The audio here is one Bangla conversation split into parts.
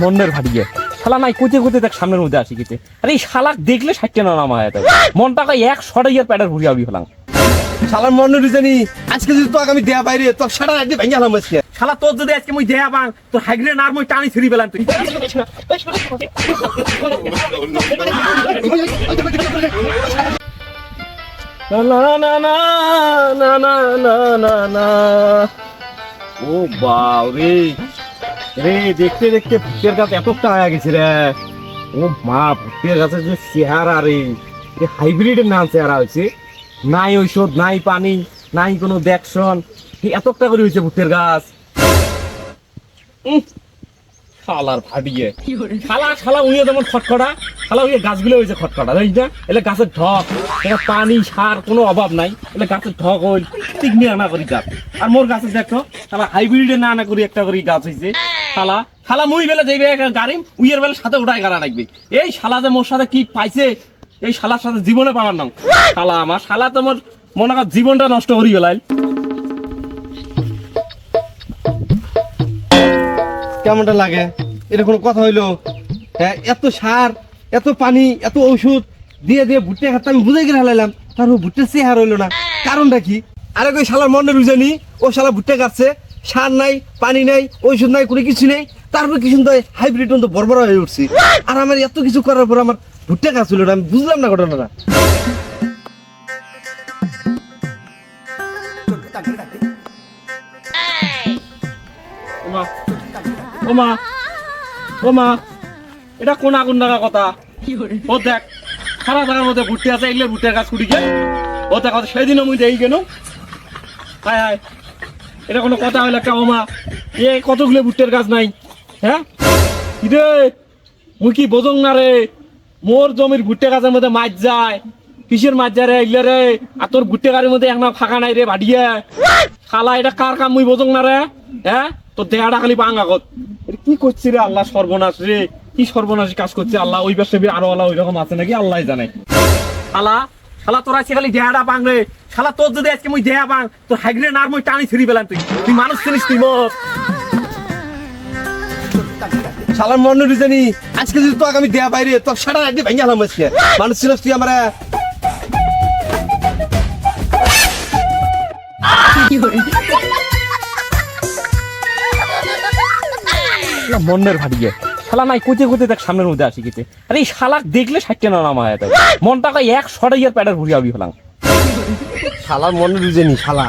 মনের ভাড়িয়ে শালা নাই কোতে কোতে দেখ সামনের মধ্যে আসি গেছে। আরে এই শালাক দেখলে ষাটটা না নামা হয় মনটা কয় এক শটে ইয়ার প্যাডের ঘুরি আবি হলাম। শালার মনে রুজানি আজকে যদি তোকে আমি দেয়া বাইরে তোর সারা রাত ভেঙে গেলাম আজকে। শালা তোর যদি আজকে মুই দেয়া বাং তোর হাইগ্রে নার মই টানি ছিড়ি পেলাম তুই। না না না না না না না না না। ও বাউ রে, দেখতে দেখতে ভূতের গাছ এতটা হয়ে গেছে রে। ও মা ভূতের গাছের যে চেহারা রে। হাইব্রিডের নাম চেহারা হয়েছে। নাই ঔষধ, নাই পানি, নাই কোনো দেখশন। এতটা করে হয়েছে ভূতের গাছ শালার ফাটিয়ে শালা শালা যেমন খটখটা শালা গাছগুলো হয়েছে খটখটা জানিস না? এলে গাছের ঢক পানি সার কোনো অভাব নাই এলে গাছের ঢক হইল আনা করি গাছ। আর মোর গাছে দেখো শালা হাইব্রিডে না আনা করি একটা করি গাছ হয়েছে শালা শালা মুই বেলা যাইবে গাড়ি উইয়ের বেলা সাথে উঠাই গাড়া লাগবে। এই শালা যে মোর সাথে কি পাইছে এই শালার সাথে জীবনে পাওয়ার নাম। শালা আমার শালা তো মোর মনে কর জীবনটা নষ্ট করি বেলায় কেমনটা লাগে। এটা কোনো কথা হইল। হ্যাঁ এত সার এত পানি এত ওষুধ দিয়ে দিয়ে ভুট্টে খাতে আমি বুঝে গেলে হালাইলাম তার ও ভুট্টে চেহারা হইল না। কারণটা কি? আরে ওই শালার মনে রুজানি ও শালা ভুট্টে কাটছে সার নাই পানি নাই ওষুধ নাই কোনো কিছু নেই তারপর কি সুন্দর হাইব্রিড তো বড় হয়ে উঠছি। আর আমার এত কিছু করার পর আমার ভুট্টে কাজ হইল না আমি বুঝলাম না ঘটনাটা। ওমা ওমা ওমা এটা কোন আগুন লাগা কথা? ও দেখ, সারা জায়গার মধ্যে ঘুরতে আছে এগুলো ভুট্টার গাছ কুড়িকে ও দেখ সেদিনও মুই দেখি কেন? হায় হায়, এটা কোনো কথা হইল একটা ওমা। এ কতগুলো ভুট্টার গাছ নাই হ্যাঁ? কি রে মুই কি বোঝং না রে? মোর জমির ভুট্টে গাছের মধ্যে মাছ যায়। কিসের মাছ যায় রে, এগুলো রে? আর তোর ভুট্টে গাড়ির মধ্যে একটা ফাঁকা নাই রে ভাটিয়া শালা, এটা কার কাম মুই বোঝং না রে? হ্যাঁ? তোর দেহাটা খালি বাঙ্গা কত কি করছি রে আল্লাহ সর্বনাশ রে? কি সর্বনাশী কাজ করছে আল্লাহ? ওই পাশে আরও আল্লাহ ওই রকম আছে নাকি? আল্লাহ জানে। শালা শালা, তোর খালি দেহাটা বাং রে। শালা, তোর যদি আজকে মুই দেহা বাং তোর হাইগ্রে নার মই টানি ছিড়ি পেলাম তুই। তুই মানুষ চিনিস তুই মোর। শালার মনে রুজানি আজকে যদি তোকে আমি দেয়া বাইরে তোর সারা রাত ভেঙে গেলাম আজকে। মানুষ ছিল তুই আমার। শালা মনের ভাড়িয়ে শালা নাই কোতে কোতে দেখ সামনের মধ্যে আসি গেছে। আরে এই শালাক দেখলে ষাটটা না নামা হয় মনটা কয় এক শটে ইয়ার প্যাডের ঘুরি আবি হলাম। শালার মনে রুজেনি শালা।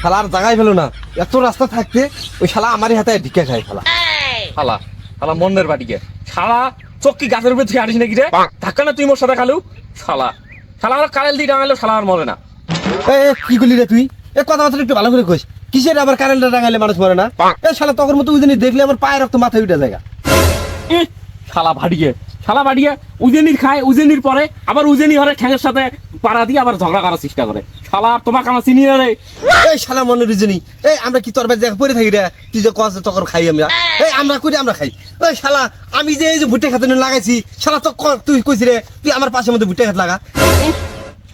শালা আর জায়গায় পেল না। এত রাস্তা থাকতে ওই শালা আমারই হাতে ঢিকে খায় শালা। শালা শালা মনের ভাড়িয়ে শালা চক্কি গাছের উপরে থেকে আনিস নাকি রে? ধাক্কা না তুই মোর সাথে খালু? শালা শালা আমার কারেল দিয়ে ডাঙালেও শালা আর মরে না। এ কি করলি রে তুই? এ কথাবার্তা একটু ভালো করে কইস। কিসের আবার কারেন্টটা টাঙাইলে মানুষ মরে না? এ শালা তখন মতো উজনি দেখলে আমার পায়ের রক্ত মাথায় উঠে যায় ইহ, শালা ভাড়িয়ে শালা ভাড়িয়ে উজেনির খায় উজেনির পরে আবার উজেনি হরে ঠ্যাঙের সাথে পাড়া দিয়ে আবার ঝগড়া করার চেষ্টা করে। শালা তোমাকে আমার চিনি রে। এই শালা মনে রুজেনি এই আমরা কি তোর জায়গা পড়ে থাকি রে? তুই যে কস তখন খাই আমরা। এই আমরা করি আমরা খাই। ওই শালা আমি যে এই যে ভুট্টে খাতে লাগাইছি শালা তো তুই কইছি রে তুই আমার পাশে মধ্যে ভুট্টে খাত লাগা।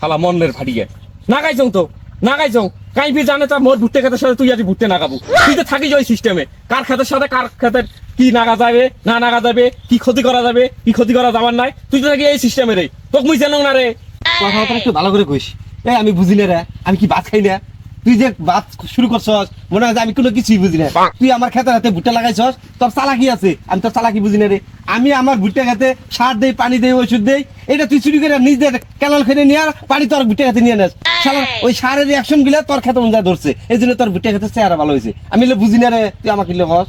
শালা মনের ভাড়িয়ে না গাইছং তো। না যাও কাইবি জানে তা মোর ভুট্টে খেতের সাথে তুই আজ ভুট্টে নাগাবো তুই তো থাকিস ওই সিস্টেমে কার খেতের সাথে, কার খেতের কি নাগা যাবে, না নাগা যাবে, কি ক্ষতি করা যাবে, কি ক্ষতি করা যাবার নাই, তুই তো থাকি এই সিস্টেমে রে। তোকে মুই জানো না রে। কথাবার্তা একটু ভালো করে কইস। এই আমি বুঝি রে, আমি কি ভাত খাই না? তুই যে ভাত শুরু করছস মনে হয় আমি কোনো কিছুই বুঝি না। তুই আমার খেতে হাতে ভুট্টা লাগাইছস তোর চালাকি আছে আমি তোর চালাকি বুঝি না রে। আমি আমার ভুট্টা খেতে সার দেই পানি দেই ওষুধ দেই এটা তুই চুরি করে নিজের ক্যানাল খেতে নিয়ে আর পানি তোর ভুট্টা খেতে নিয়ে নেস শালা ওই সারের রিয়াকশনগুলা তোর খেতে অনুযায়ী ধরছে। এই জন্য তোর ভুট্টা খেতে চেহারা ভালো হয়েছে। আমি বুঝি না রে তুই আমাকে কস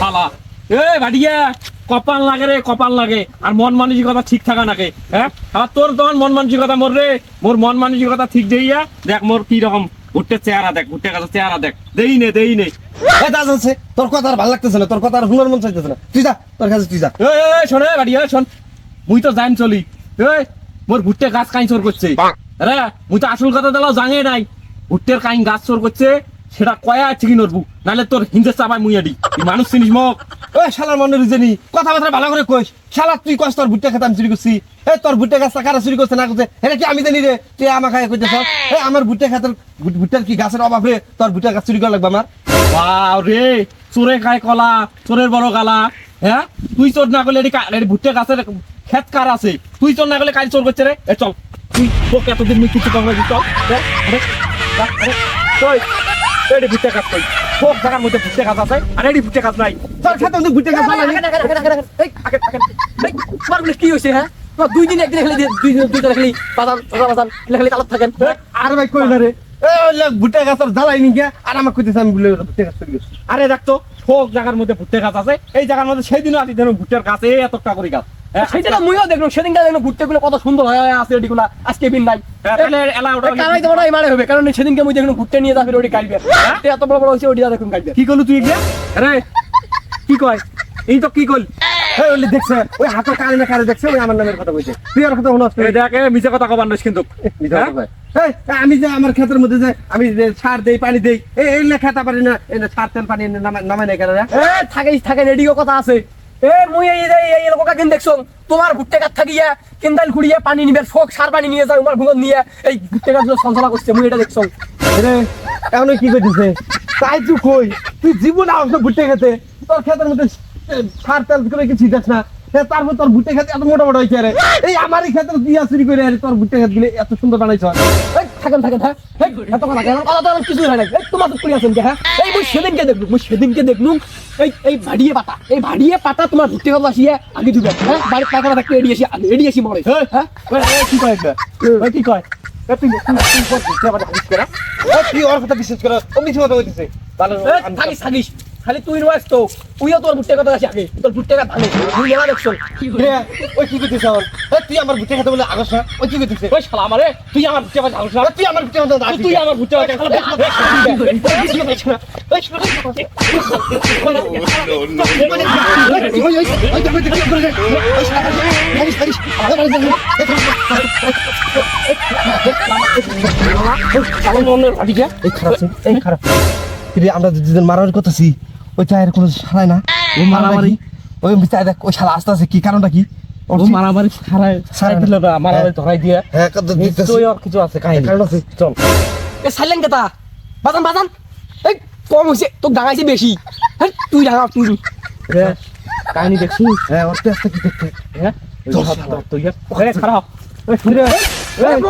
শালা এ ভাটিয়া কপাল লাগে রে কপাল লাগে। আর মন মানসিকতা ঠিক থাকা নাকে হ্যাঁ? আর তোর তখন মন মানসিকতা মোর রে মোর মন মানসিকতা ঠিক দেইয়া দেখ মোর কি রকম ভুট্টের চেহারা দেখ ভুট্টে গাছের চেহারা দেখ। দেই নে দেই নে। এ আছে তোর কথা আর ভালো লাগতেছে না তোর কথা আর হুনার মন চাইতেছে না। তুই যা তোর কাছে তুই যা। এ এ, এ, শোন এ বাড়ি এ, শোন। মুই তো জান চলি। এ মোর ভুট্টে গাছ কাইন চোর করছে রে মুই তো আসল কথা দিলাও জাঙে নাই। ভুট্টের কাইন গাছ চোর করছে সেটা কয়া আছে কি নরবু নাহলে তোর হিন্দে চাপাই মুইয়াডি তুই মানুষ চিনিস মোক। ওই শালার মনে রুজেনি কথাবার্তা ভালো করে কইস। শালা তুই কস তোর ভুট্টা খেতে আমি চুরি করছি। এ তোর ভুট্টা গাছটা কারা চুরি করছে না করছে? এটা কি আমি জানি রে? তুই আমার খাই কইতেছ এ আমার ভুট্টা খাতের ভুট্টার কি গাছের অভাবে তোর ভুট্টা গাছ চুরি করা লাগবে আমার? বাও রে চোরে খায় কলা চোরের বড় গালা। হ্যাঁ তুই চোর না করলে এটি ভুট্টে গাছের ক্ষেত কার আছে? তুই চোর না করলে কাজ চোর করছে রে? এ চল। তুই তোকে এতদিন কিছু করব চল। দে, আরে, যা, আরে, কই? এটি ভুট্টে গাছ কই সব জায়গার মধ্যে ভুট্টে গাছ আছে আর এটি ভুট্টে গাছ নাই। তোর ভুট্টে তোমার বলে কি হয়েছে হ্যাঁ? দুই দিন একদিন খেলে দুই দিন দুই দিন খেলি বাজান বাজান খেলে তালাত থাকেন। আর ভাই কই না রে। জ্বালাই নি গিয়া আর আমার কইতেছে আমি বলে ভুট্টে গাছ। করি আরে দেখতো সব জায়গার মধ্যে ভুট্টে গাছ আছে এই জায়গার মধ্যে সেই দিনও আতি যেন ভুট্টের গাছ এই এতটা করে গাছ। হ্যাঁ, সেইটা না মুইও দেখলাম সেদিনটা দেখলাম ঘুরতে গুলো কত সুন্দর হয়ে হয়ে আছে এটিগুলা। আজকে বিন নাই। হ্যাঁ, তাহলে এলা ওটা কারাই তো ওটাই হবে কারণ সেদিনকে মুই দেখলাম ঘুরতে নিয়ে যাবে ওটি কাটবে এত বড় বড় হয়েছে ওটি দেখুন কাটবে কি করলু তুই আরে কি কয়? এই তো কি কল দেখছে ওই না দেখছে ওই আমার নামের কথা কইছে তুই আর কথা শুনছ এই দেখে মিছে কথা কবার নইস কিন্তু। হ্যাঁ? আমি যে আমার ক্ষেতের মধ্যে যে আমি যে সার দেই পানি দেই এই এই লেখা খেতে পারি না সার তেল পানি নামা নামাই নাই কেন এ থাকে থাকে রেডিও কথা আছে। এ মুই এই এই এই লোক কিন দেখছ? তোমার ভুট্টে গাছ থাকিয়া কিন্দাল খুঁড়িয়ে পানি নিবে ফোক সার পানি নিয়ে তোমার ভুগন নিয়ে এই ভুট্টে সঞ্চলা করছে মুই এটা দেখছ। রে এখন কি কইতেছে তাই তুই কই তুই জীবন আসবে ভুট্টে খেতে তোর ক্ষেতের মধ্যে সার তেল করে কিছু দেখ না তারপর তোর ভুট্টে খেতে এত মোটা মোটা হয়েছে রে এই আমারই ক্ষেতের দিয়া চুরি করে তোর ভুট্টে খেতগুলো এত সুন্দর বানাইছ। থাকেন থাকেন হ্যাঁ এত কথা কেন কথা তো কিছু হয় না এই তোমার তো আছেন কে, হ্যাঁ এই মুই সেদিনকে দেখলু মুই সেদিনকে দেখলু এই এই ভাড়িয়ে পাতা এই ভাড়িয়ে পাতা তোমার ভুট্টে গাছ আসিয়ে আগে দিবে হ্যাঁ বাড়ির পাকা থাকতে এড়িয়ে আসি আগে এড়িয়ে আসি মরে হ্যাঁ ওই, ওই, কি কয় এটা ওই, কি কয় এ, তুই তুই তুই বল, তুই আবার হাদিস করা এ, তুই ওর কথা বিশ্বাস কর ও মিছি কথা কইতেছে ভালো এই, থাকিস থাকিস খালি তুই নয় তো তুইও তোর ভুট্টে কথা আগে তোর ভুট্টে গাছ ভালো তুই মেলা দেখছ। ওই কি কইতেছে আমার এ, তুই আমার ভুট্টে খেতে বলে আগস না ওই কি কইতেছে ওই শালা আমারে তুই আমার ভুট্টে গাছ আলস না তুই আমার ভুট্টে খেতে তুই- তুই আমার ভুট্টে গাছ এই খারাপ এই খারাপ। রে আমরা যেদিন মারামারি করতেছি ওই চায়ের কোনো সারাই না। ও মারামারি? ওই চায় দেখ ওই শালা আসতে আছে কি কারণটা কি? ও মারামারি সারাই সারাই দিল না। মারামারি ধরাই দিয়ে। হ্যাঁ কিছু আছে কাহিনী। কারণ আছে। চল। এ সাইলেন কেতা বাজান বাজান। এই কম হয়েছে তোকে ডাঙাইছে বেশি। হ্যাঁ তুই ডাঙা তুই কাহিনী হ্যাঁ আস্তে কি দেখতে। হ্যাঁ? চল, তুই খারাপ। আমি